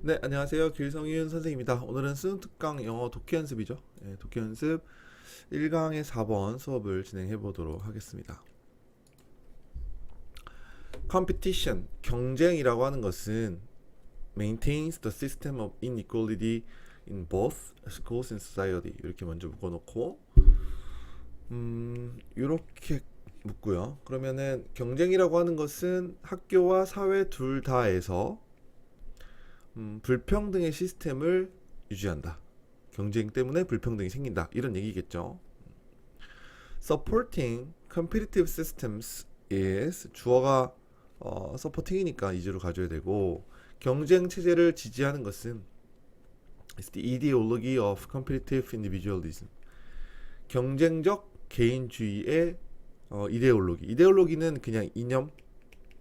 네, 안녕하세요. 길성윤 선생님입니다. 오늘은 수능 특강 영어 독해 연습이죠. 예, 독해 연습 1강의 4번 수업을 진행해 보도록 하겠습니다. competition, 경쟁이라고 하는 것은 maintains the system of inequality in both schools and society. 이렇게 먼저 묶어 놓고 음, 이렇게 묶고요. 그러면은 경쟁이라고 하는 것은 학교와 사회 둘 다에서 음, 불평등의 시스템을 유지한다. 경쟁 때문에 불평등이 생긴다. 이런 얘기겠죠. Supporting competitive systems is 주어가 어, supporting이니까 이주로 가져야 되고 경쟁 체제를 지지하는 것은 is the ideology of competitive individualism. 경쟁적 개인주의의 어, 이데올로기. 이데올로기는 그냥 이념.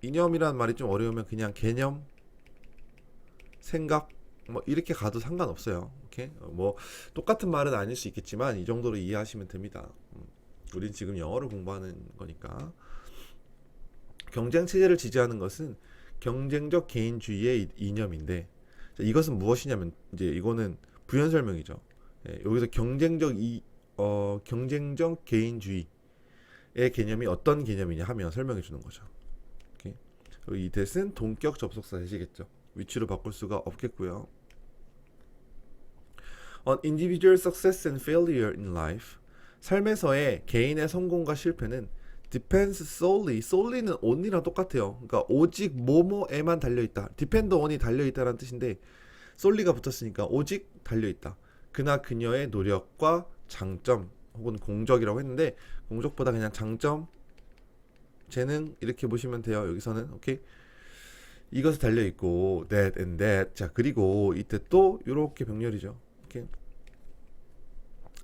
이념이라는 말이 좀 어려우면 그냥 개념, 생각 뭐 이렇게 가도 상관없어요. 오케이? 어, 뭐 똑같은 말은 아닐 수 있겠지만 이 정도로 이해하시면 됩니다. 음, 우린 지금 영어를 공부하는 거니까 경쟁 체제를 지지하는 것은 경쟁적 개인주의의 이- 이념인데 자, 이것은 무엇이냐면 이제 이거는 부연 설명이죠. 예, 여기서 경쟁적 이 어, 경쟁적 개인주의의 개념이 어떤 개념이냐 하면 설명해 주는 거죠. 오케이? 이 대신 동격 접속사 되시겠죠. 위치로 바꿀 수가 없겠고요. On individual success and failure in life. 삶에서의 개인의 성공과 실패는 depends solely. solely는 only랑 똑같아요. 그러니까 오직 뭐뭐에만 달려 있다. depend on이 달려 있다라는 뜻인데 solely가 붙었으니까 오직 달려 있다. 그나 그녀의 노력과 장점 혹은 공적이라고 했는데 공적보다 그냥 장점, 재능 이렇게 보시면 돼요. 여기서는 오케이. 이것에 달려 있고 that and that. 자 그리고 이때 또 이렇게 병렬이죠. 이렇게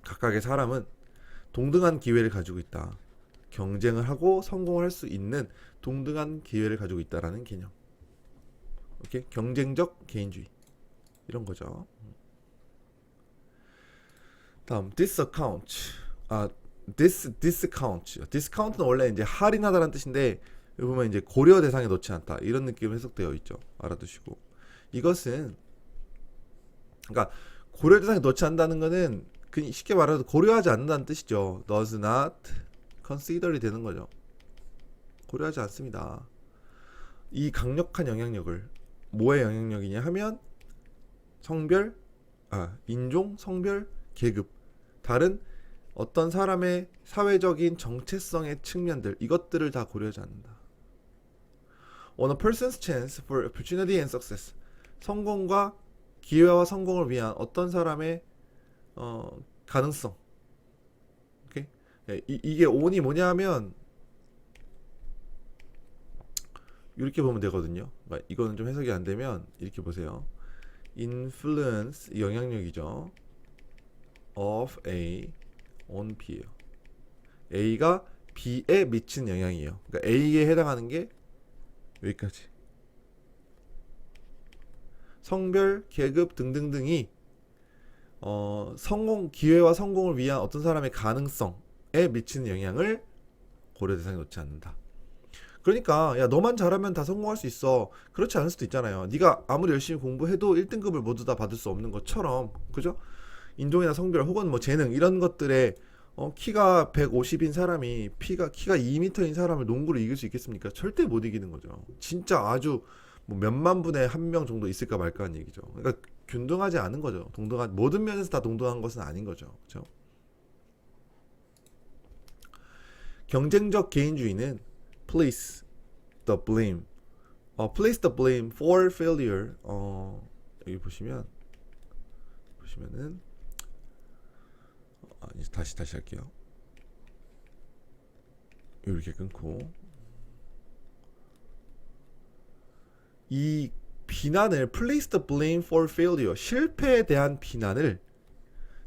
각각의 사람은 동등한 기회를 가지고 있다. 경쟁을 하고 성공할 수 있는 동등한 기회를 가지고 있다라는 개념. 오케이 경쟁적 개인주의. 이런 거죠. 다음 discount. 아 dis discount. discount는 원래 이제 할인하다라는 뜻인데 여기 보면 이제 고려 대상에 놓지 않다 이런 느낌으로 해석되어 있죠. 알아두시고 이것은 그러니까 고려 대상에 놓지 않는다는 그 쉽게 말해서 고려하지 않는다는 뜻이죠. does not consider이 되는 거죠. 고려하지 않습니다. 이 강력한 영향력을 뭐의 영향력이냐 하면 성별, 아 인종, 성별, 계급 다른 어떤 사람의 사회적인 정체성의 측면들 이것들을 다 고려하지 않는다. On a person's chance for opportunity and success. 성공과 기회와 성공을 위한 어떤 사람의 어, 가능성. 오케이? 예, 이, 이게 on이 뭐냐면 이렇게 보면 되거든요. 막 이거는 좀 해석이 안 되면 이렇게 보세요. influence 영향력이죠. of A on B예요. A가 B에 미친 영향이에요. 그러니까 A에 해당하는 게 여기까지. 성별, 계급 등등등이 어, 성공 기회와 성공을 위한 어떤 사람의 가능성에 미치는 영향을 고려 대상에 놓지 않는다. 그러니까 야 너만 잘하면 다 성공할 수 있어. 그렇지 않을 수도 있잖아요. 네가 아무리 열심히 공부해도 1등급을 모두 다 받을 수 없는 것처럼 그죠? 인종이나 성별 혹은 뭐 재능 이런 것들에 어, 키가 150인 사람이 피가 키가 2m인 사람을 농구로 이길 수 있겠습니까? 절대 못 이기는 거죠. 진짜 아주 뭐 몇만 분의 한 명 정도 있을까 말까 하는 얘기죠. 그러니까 균등하지 않은 거죠. 동등한 모든 면에서 다 동등한 것은 아닌 거죠. 그렇죠? 경쟁적 개인주의는 place the blame. 어, place the blame for failure. 어, 여기 보시면 보시면은 아, 다시 다시 할게요. 이렇게 끊고 이 비난을 place the blame for failure 실패에 대한 비난을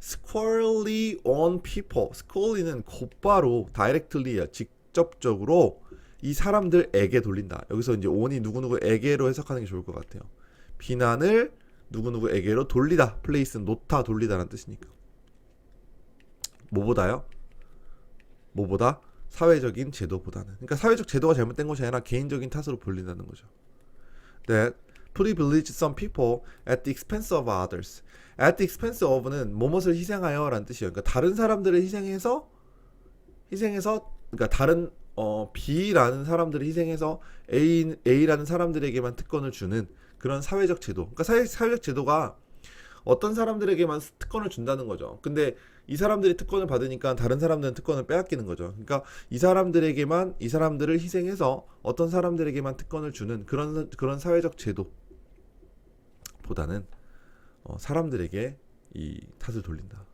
squarely on people squarely는 곧바로 directly 직접적으로 이 사람들에게 돌린다. 여기서 이제 on이 누구누구에게로 해석하는 게 좋을 것 같아요. 비난을 누구누구에게로 돌리다. place는 놓다 돌리다라는 뜻이니까. 뭐보다요? 뭐보다 사회적인 제도보다는. 그러니까 사회적 제도가 잘못된 것이 아니라 개인적인 탓으로 돌린다는 거죠. That privilege some people at the expense of others. at the expense of는 뭐뭇을 희생하여라는 뜻이에요. 그러니까 다른 사람들을 희생해서 희생해서 그러니까 다른 어 B라는 사람들을 희생해서 A A라는 사람들에게만 특권을 주는 그런 사회적 제도. 그러니까 사회, 사회적 제도가 어떤 사람들에게만 특권을 준다는 거죠. 근데 이 사람들이 특권을 받으니까 다른 사람들은 특권을 빼앗기는 거죠. 그러니까 이 사람들에게만 이 사람들을 희생해서 어떤 사람들에게만 특권을 주는 그런 그런 사회적 제도 보다는 어, 사람들에게 이 탓을 돌린다.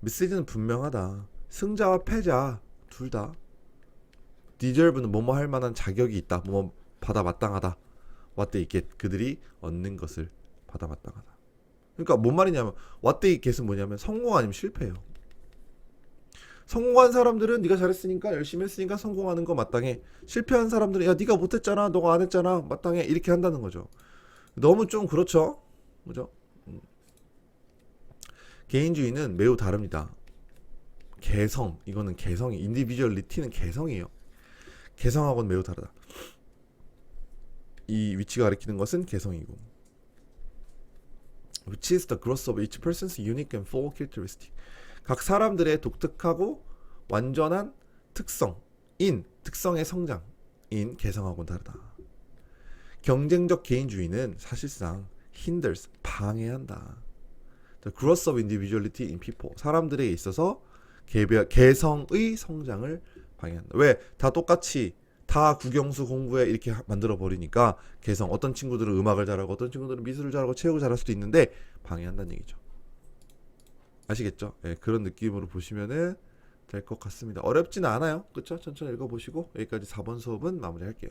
메시지는 분명하다. 승자와 패자 둘 다 디저브는 뭐뭐 할 만한 자격이 있다. 뭐뭐 받아 마땅하다. they get 그들이 얻는 것을 받아 마땅하다. 그러니까 뭔 말이냐면 they get은 뭐냐면 성공 아니면 실패예요. 성공한 사람들은 네가 잘했으니까 열심히 했으니까 성공하는 거 마땅해. 실패한 사람들은 야 네가 못했잖아, 너가 안 했잖아, 마땅해 이렇게 한다는 거죠. 너무 좀 그렇죠, 그죠? 음. 개인주의는 매우 다릅니다. 개성 이거는 개성이 인디비주얼리티는 개성이에요. 개성하고는 매우 다르다. 이 위치가 가리키는 것은 개성이고. Which is the growth of each person's unique and full characteristic. 각 사람들의 독특하고 완전한 특성인 특성의 성장인 개성하고는 다르다. 경쟁적 개인주의는 사실상 hinders 방해한다. The growth of individuality in people. 사람들에게 있어서 개별 개성의 성장을 방해한다. 왜? 다 똑같이 다 국영수 공부에 이렇게 하- 만들어 버리니까 개성 어떤 친구들은 음악을 잘하고 어떤 친구들은 미술을 잘하고 체육을 잘할 수도 있는데 방해한다는 얘기죠. 아시겠죠? 예, 그런 느낌으로 보시면은 될 것 같습니다. 어렵지는 않아요. 그렇죠? 천천히 읽어 보시고 여기까지 4번 수업은 마무리할게요.